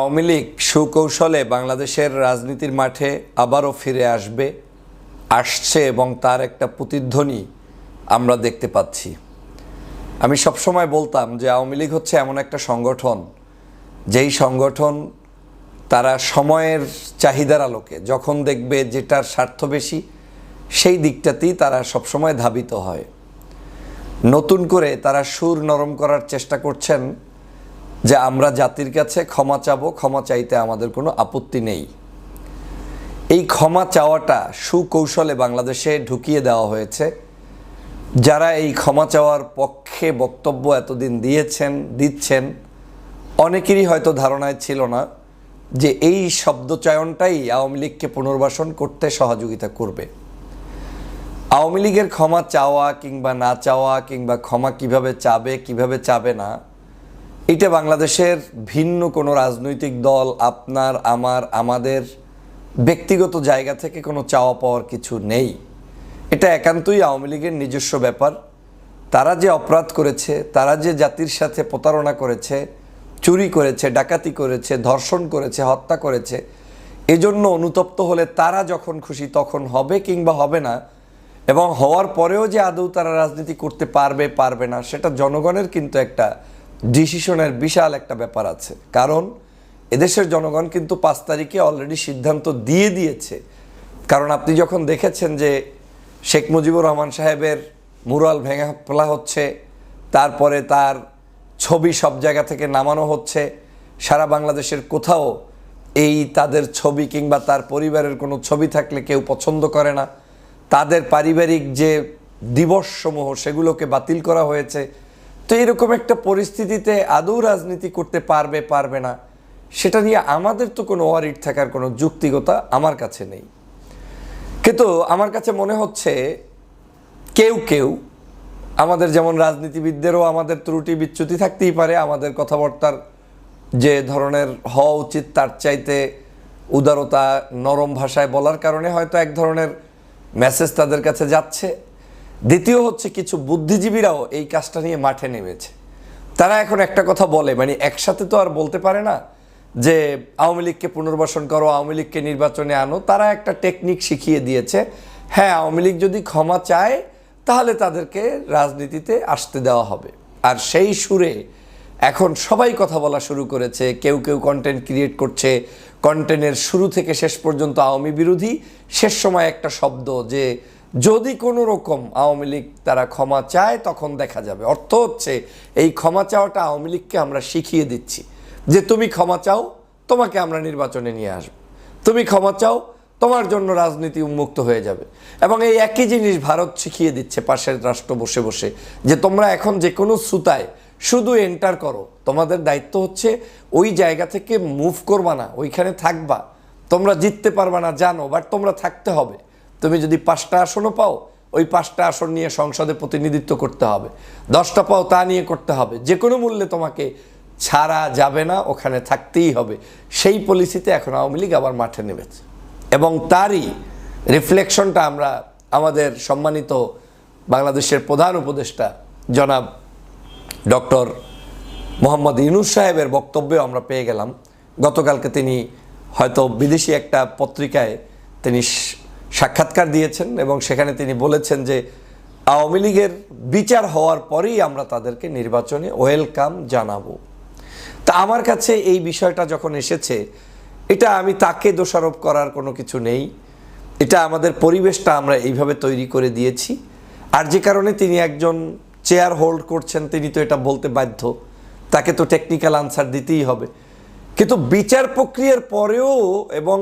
আওয়ামী লীগ সুকৌশলে বাংলাদেশের রাজনীতির মাঠে আবারও ফিরে আসবে, আসছে এবং তার একটা প্রতিধ্বনি আমরা দেখতে পাচ্ছি। আমি সবসময় বলতাম যে আওয়ামী লীগ হচ্ছে এমন একটা সংগঠন, যেই সংগঠন তারা সময়ের চাহিদার আলোকে, যখন দেখবে যেটার স্বার্থ বেশি, সেই দিকটাতেই তারা সবসময় ধাবিত হয়। নতুন করে তারা সুর নরম করার চেষ্টা করছেন যে আমরা জাতির কাছে ক্ষমা চাবো, ক্ষমা চাইতে আমাদের কোনো আপত্তি নেই। এই ক্ষমা চাওয়াটা সুকৌশলে বাংলাদেশে ঢুকিয়ে দেওয়া হয়েছে। যারা এই ক্ষমা চাওয়ার পক্ষে বক্তব্য এতদিন দিয়েছেন, দিচ্ছেন, অনেকেরই হয়তো ধারণায় ছিল না যে এই শব্দচয়নটাই আওয়ামী লীগকে পুনর্বাসন করতে সহযোগিতা করবে। আওয়ামী লীগের ক্ষমা চাওয়া কিংবা না চাওয়া কিংবা ক্ষমা কীভাবে চাবে কীভাবে চাবে না এটা বাংলাদেশের ভিন্ন কোনো রাজনৈতিক দল, আপনার, আমার, আমাদের ব্যক্তিগত জায়গা থেকে কোনো চাওয়া পাওয়ার কিছু নেই। এটা একান্তই আওয়ামী লীগের নিজস্ব ব্যাপার। তারা যে অপরাধ করেছে, তারা যে জাতির সাথে প্রতারণা করেছে, চুরি করেছে, ডাকাতি করেছে, ধর্ষণ করেছে, হত্যা করেছে, এজন্য অনুতপ্ত হলে তারা যখন খুশি তখন হবে কিংবা হবে না, এবং হওয়ার পরেও যে আদৌ তারা রাজনীতি করতে পারবে পারবে না, সেটা জনগণের কিন্তু একটা ডিসিশনের বিশাল একটা ব্যাপার আছে। কারণ এদেশের জনগণ কিন্তু পাঁচ তারিখে অলরেডি সিদ্ধান্ত দিয়ে দিয়েছে। কারণ আপনি যখন দেখেছেন যে শেখ মুজিবুর রহমান সাহেবের মুরাল ভেঙে ফেলা হচ্ছে, তারপরে তার ছবি সব জায়গা থেকে নামানো হচ্ছে, সারা বাংলাদেশের কোথাও এই তাদের ছবি কিংবা তার পরিবারের কোনো ছবি থাকলে কেউ পছন্দ করে না। তাদের পারিবারিক যে দিবসসমূহ সেগুলোকে বাতিল করা হয়েছে। তো এরকম একটা পরিস্থিতিতে আদৌ রাজনীতি করতে পারবে পারবে না, সেটা নিয়ে আমাদের তো কোনো ওয়ারিড থাকার কোনো যুক্তিগতা আমার কাছে নেই। কিন্তু আমার কাছে মনে হচ্ছে কেউ কেউ আমাদের যেমন রাজনীতিবিদদেরও আমাদের ত্রুটি বিচ্যুতি থাকতেই পারে, আমাদের কথাবার্তার যে ধরনের হওয়া উচিত তার চাইতে উদারতা নরম ভাষায় বলার কারণে হয়তো এক ধরনের মেসেজ তাদের কাছে যাচ্ছে। দ্বিতীয় হচ্ছে কিছু বুদ্ধিজীবীরাও এই কাজটা নিয়ে মাঠে নেমেছে। তারা এখন একটা কথা বলে মানে একসাথে তো আর বলতে পারে না যে আওয়ামী লীগকে পুনর্বাসন করো, আওয়ামী লীগকে নির্বাচনে আনো। তারা একটা টেকনিক শিখিয়ে দিয়েছে হ্যাঁ আওয়ামী লীগ যদি ক্ষমা চায়, তাহলে তাদেরকে রাজনীতিতে আসতে দেওয়া হবে। আর সেই সুরে এখন সবাই কথা বলা শুরু করেছে, কেউ কেউ কন্টেন্ট ক্রিয়েট করছে। কন্টেন্টের শুরু থেকে শেষ পর্যন্ত আওয়ামী বিরোধী, শেষ সময় একটা শব্দ যে যদি কোনো রকম আওয়ামী লীগ তারা ক্ষমা চায়, তখন দেখা যাবে। অর্থ হচ্ছে, এই ক্ষমা চাওয়াটা আওয়ামী লীগকে আমরা শিখিয়ে দিচ্ছি যে তুমি ক্ষমা চাও, তোমাকে আমরা নির্বাচনে নিয়ে আসব। তুমি ক্ষমা চাও, তোমার জন্য রাজনীতি উন্মুক্ত হয়ে যাবে। এবং এই একই জিনিস ভারত শিখিয়ে দিচ্ছে পাশের রাষ্ট্র বসে বসে, যে তোমরা এখন যে কোনো সুতায় শুধু এন্টার করো। তোমাদের দায়িত্ব হচ্ছে ওই জায়গা থেকে মুভ করবা না, ওইখানে থাকবা। তোমরা জিততে পারবা না, জানো বাট তোমরা থাকতে হবে। তুমি যদি পাঁচটা আসনও পাও, ওই পাঁচটা আসন নিয়ে সংসদে প্রতিনিধিত্ব করতে হবে। দশটা পাও তা নিয়ে করতে হবে। যে কোনো মূল্যে তোমাকে ছাড়া যাবে না, ওখানে থাকতেই হবে। সেই পলিসিতে এখন আওয়ামী লীগ আবার মাঠে নেমেছে। এবং তারই রিফ্লেকশনটা আমরা আমাদের সম্মানিত বাংলাদেশের প্রধান উপদেষ্টা জনাব ডক্টর মোহাম্মদ ইউনুস সাহেবের বক্তব্যে আমরা পেয়ে গেলাম। গতকালকে তিনি হয়তো বিদেশি একটা পত্রিকায় তিনি সাক্ষাৎকার দিয়েছেন এবং সেখানে তিনি বলেছেন যে আওয়ামী লীগের বিচার হওয়ার পরেই আমরা তাদেরকে নির্বাচনে ওয়েলকাম জানাব। তা আমার কাছে এই বিষয়টা যখন এসেছে, এটা আমি তাকে দোষারোপ করার কোনো কিছু নেই। এটা আমাদের পরিবেশটা আমরা এইভাবে তৈরি করে দিয়েছি। আর যে কারণে তিনি একজন চেয়ার হোল্ড করছেন, তিনি তো এটা বলতে বাধ্য। তাকে তো টেকনিক্যাল আনসার দিতেই হবে। কিন্তু বিচার প্রক্রিয়ার পরেও এবং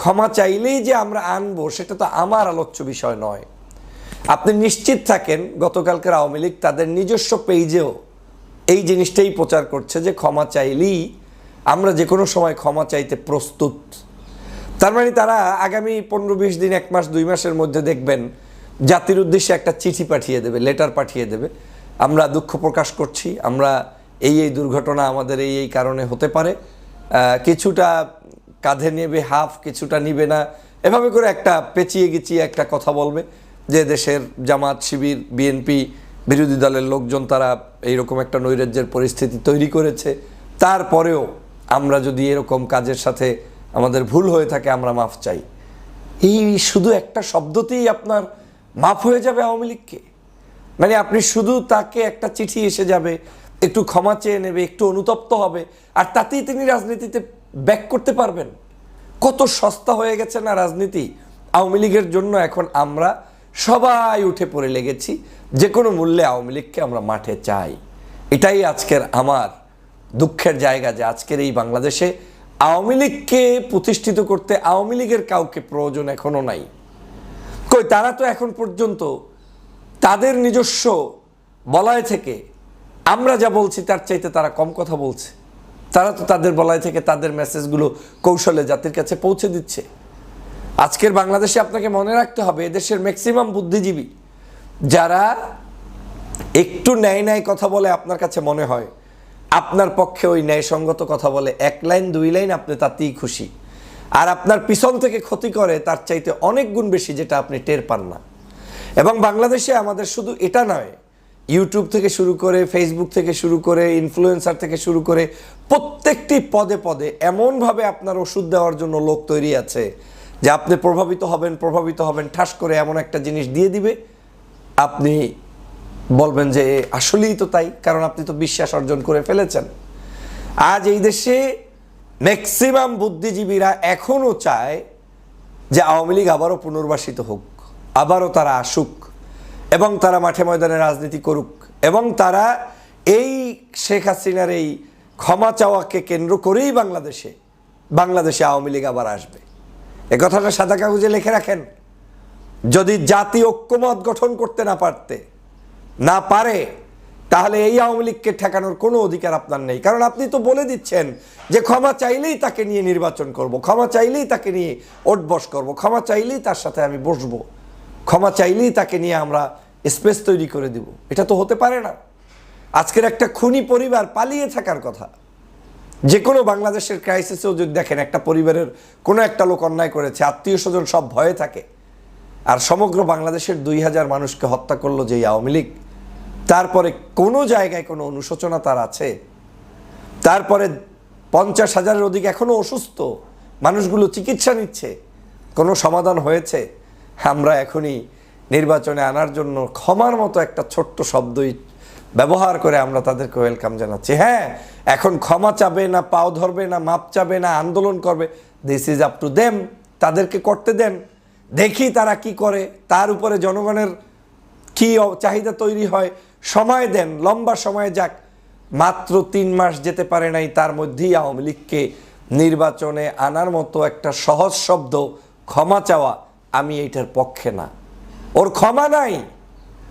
ক্ষমা চাইলেই যে আমরা আনব, সেটা তো আমার আলোচ্য বিষয় নয়। আপনি নিশ্চিত থাকেন গতকালকের আওয়ামী লীগ তাদের নিজস্ব পেজেও এই জিনিসটাই প্রচার করছে যে ক্ষমা চাইলেই আমরা যে কোনো সময় ক্ষমা চাইতে প্রস্তুত। তার মানে তারা আগামী পনেরো বিশ দিন, এক মাস, দুই মাসের মধ্যে দেখবেন জাতির উদ্দেশ্যে একটা চিঠি পাঠিয়ে দেবে, লেটার পাঠিয়ে দেবে। আমরা দুঃখ প্রকাশ করছি, আমরা এই এই দুর্ঘটনা আমাদের এই এই কারণে হতে পারে। কিছুটা কাঁধে নেবে, হাফ কিছুটা নিবে না। এভাবে করে একটা পেঁচিয়ে গেছিয়ে একটা কথা বলবে যে দেশের জামাত, শিবির বিএনপি বিরোধী দলের লোকজন তারা এইরকম একটা নৈরাজ্যের পরিস্থিতি তৈরি করেছে। তারপরেও আমরা যদি এরকম কাজের সাথে আমাদের ভুল হয়ে থাকে, আমরা মাফ চাই। এই শুধু একটা শব্দতেই আপনার মাফ হয়ে যাবে আওয়ামী লীগকে। মানে আপনি শুধু তাকে একটা চিঠি এসে যাবে, একটু ক্ষমা চেয়ে নেবে, একটু অনুতপ্ত হবে, আর তাতেই তিনি রাজনীতিতে ব্যাক করতে পারবেন। কত সস্তা হয়ে গেছে না রাজনীতি? আওয়ামী লীগের জন্য এখন আমরা সবাই উঠে পড়ে লেগেছি, যে কোনো মূল্যে আওয়ামী লীগকে আমরা মাঠে চাই। এটাই আজকের আমার দুঃখের জায়গা যে আজকের এই বাংলাদেশে আওয়ামী লীগকে প্রতিষ্ঠিত করতে আওয়ামী লীগের কাউকে প্রয়োজন এখনও নাই। কই, তারা তো এখন পর্যন্ত তাদের নিজস্ব বলয় থেকে আমরা যা বলছি তার চাইতে তারা কম কথা বলছে। তারা তো তাদের বলাই থেকে তাদের মেসেজগুলো কৌশলে জাতির কাছে পৌঁছে দিচ্ছে। আজকের বাংলাদেশে আপনাকে মনে রাখতে হবে, এদেশের ম্যাক্সিমাম বুদ্ধিজীবী যারা একটু ন্যায় ন্যায় কথা বলে আপনার কাছে মনে হয়, আপনার পক্ষে ওই ন্যায়সঙ্গত কথা বলে এক লাইন, দুই লাইন আপনি তাতেই খুশি। আর আপনার পিছন থেকে ক্ষতি করে তার চাইতে অনেক গুণ বেশি যেটা আপনি টের পান না। এবং বাংলাদেশে আমাদের শুধু এটা নয় ইউটিউব থেকে শুরু করে ফেসবুক থেকে শুরু করে ইনফ্লুয়েন্সার থেকে শুরু করে, প্রত্যেকটি পদে পদে এমনভাবে আপনার ওষুধ দেওয়ার জন্য লোক তৈরি আছে যে আপনি প্রভাবিত হবেন প্রভাবিত হবেন, ঠাস করে এমন একটা জিনিস দিয়ে দিবে। আপনি বলবেন যে আসলেই তো তাই, কারণ আপনি তো বিশ্বাস অর্জন করে ফেলেছেন। আজ এই দেশে ম্যাক্সিমাম বুদ্ধিজীবীরা এখনও চায় যে আওয়ামী লীগ আবারও পুনর্বাসিত হোক, আবারও তারা আসুক। এবং তারা মাঠে ময়দানে রাজনীতি করুক, এবং তারা এই শেখ হাসিনার এই ক্ষমা চাওয়াকে কেন্দ্র করেই বাংলাদেশে বাংলাদেশে আওয়ামী লীগ আবার আসবে। এ কথাটা সাদা কাগজে লিখে রাখেন। যদি জাতি ঐক্যমত গঠন করতে না পারতে, না পারে, তাহলে এই আওয়ামী লীগকে ঠেকানোর কোনো অধিকার আপনার নেই। কারণ আপনি তো বলে দিচ্ছেন যে ক্ষমা চাইলেই তাকে নিয়ে নির্বাচন করব, ক্ষমা চাইলেই তাকে নিয়ে ওটবস করব, ক্ষমা চাইলেই তার সাথে আমি বসবো, ক্ষমা চাইলেই তাকে নিয়ে আমরা স্পেস তৈরি করে দিব। এটা তো হতে পারে না। আজকের একটা খুনি পরিবার পালিয়ে থাকার কথা। যে কোনো বাংলাদেশের ক্রাইসিসেও যদি দেখেন, একটা পরিবারের কোনো একটা লোক অন্যায় করেছে, আত্মীয় স্বজন সব ভয়ে থাকে। আর সমগ্র বাংলাদেশের দুই হাজার মানুষকে হত্যা করল যে এই আওয়ামী লীগ। তারপরে কোনো জায়গায় কোনো অনুশোচনা তার আছে। তারপরে পঞ্চাশ হাজারের অধিক এখনও অসুস্থ। মানুষগুলো চিকিৎসা নিচ্ছে। কোনো সমাধান হয়েছে। আমরা এখনই নির্বাচনে আনার জন্য ক্ষমার মতো একটা ছোট্ট শব্দই ব্যবহার করে আমরা তাদেরকে ওয়েলকাম জানাচ্ছি। হ্যাঁ এখন ক্ষমা চাবে না, পাও ধরবে না, মাপ চাবে না, আন্দোলন করবে this is up to them তাদেরকে করতে দেন। দেখি তারা কি করে। তার উপরে জনগণের কি চাহিদা তৈরি হয়। সময় দেন, লম্বা সময় যাক। মাত্র তিন মাস যেতে পারে নাই, তার মধ্যেই আওয়ামী লীগকে নির্বাচনে আনার মতো একটা সহজ শব্দ, ক্ষমা চাওয়া, আমি এইটার পক্ষে না। ওর ক্ষমা নাই।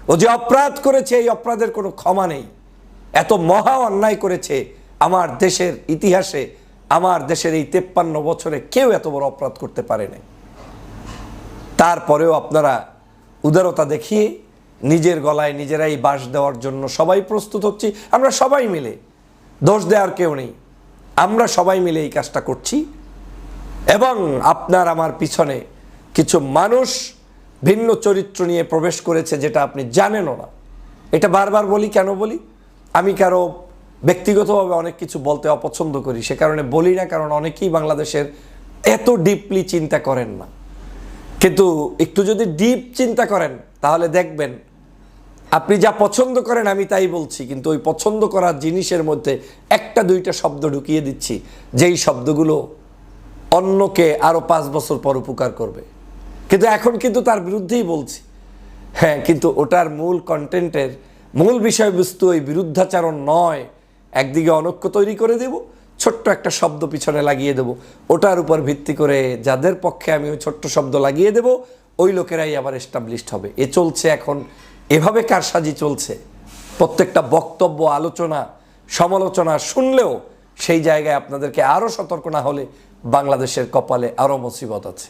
ও যে অপরাধ করেছে, এই অপরাধের কোনো ক্ষমা নেই। এত মহা অন্যায় করেছে আমার দেশের ইতিহাসে, আমার দেশের এই তেপ্পান্ন বছরে কেউ এত বড় অপরাধ করতে পারে নাই। তারপরেও আপনারা উদারতা দেখিয়ে নিজের গলায় নিজেরাই বাস দেওয়ার জন্য সবাই প্রস্তুত হচ্ছি। আমরা সবাই মিলে, দোষ দেওয়ার কেউ নেই। আমরা সবাই মিলে এই কাজটা করছি। এবং আপনার আমার পিছনে কিছু মানুষ ভিন্ন চরিত্র নিয়ে প্রবেশ করেছে যেটা আপনি জানেনও না। এটা বারবার বলি, কেন বলি? আমি কারও ব্যক্তিগতভাবে অনেক কিছু বলতে অপছন্দ করি, সে কারণে বলি না, কারণ অনেকেই বাংলাদেশের এত ডিপলি চিন্তা করেন না। কিন্তু একটু যদি ডিপ চিন্তা করেন, তাহলে দেখবেন, আপনি যা পছন্দ করেন আমি তাই বলছি, কিন্তু ওই পছন্দ করার জিনিসের মধ্যে একটা, দুইটা শব্দ ঢুকিয়ে দিচ্ছি, যেই শব্দগুলো অন্যকে আরও পাঁচ বছর পর উপকার করবে। কিন্তু এখন কিন্তু তার বিরুদ্ধেই বলছি। হ্যাঁ কিন্তু ওটার মূল কন্টেন্টের মূল বিষয়বস্তু ওই বিরুদ্ধাচারণ নয়। একদিকে অনৈক্য তৈরি করে দেব, ছোট্ট একটা শব্দ পিছনে লাগিয়ে দেব। ওটার উপর ভিত্তি করে যাদের পক্ষে আমি ওই ছোট্ট শব্দ লাগিয়ে দেব, ওই লোকেরাই আবার এস্টাবলিশড হবে। এ চলছে এখন, এভাবে কারসাজি চলছে। প্রত্যেকটা বক্তব্য, আলোচনা, সমালোচনা শুনলেও সেই জায়গায় আপনাদেরকে আরও সতর্ক না হলে বাংলাদেশের কপালে আরও মুসিবত আছে।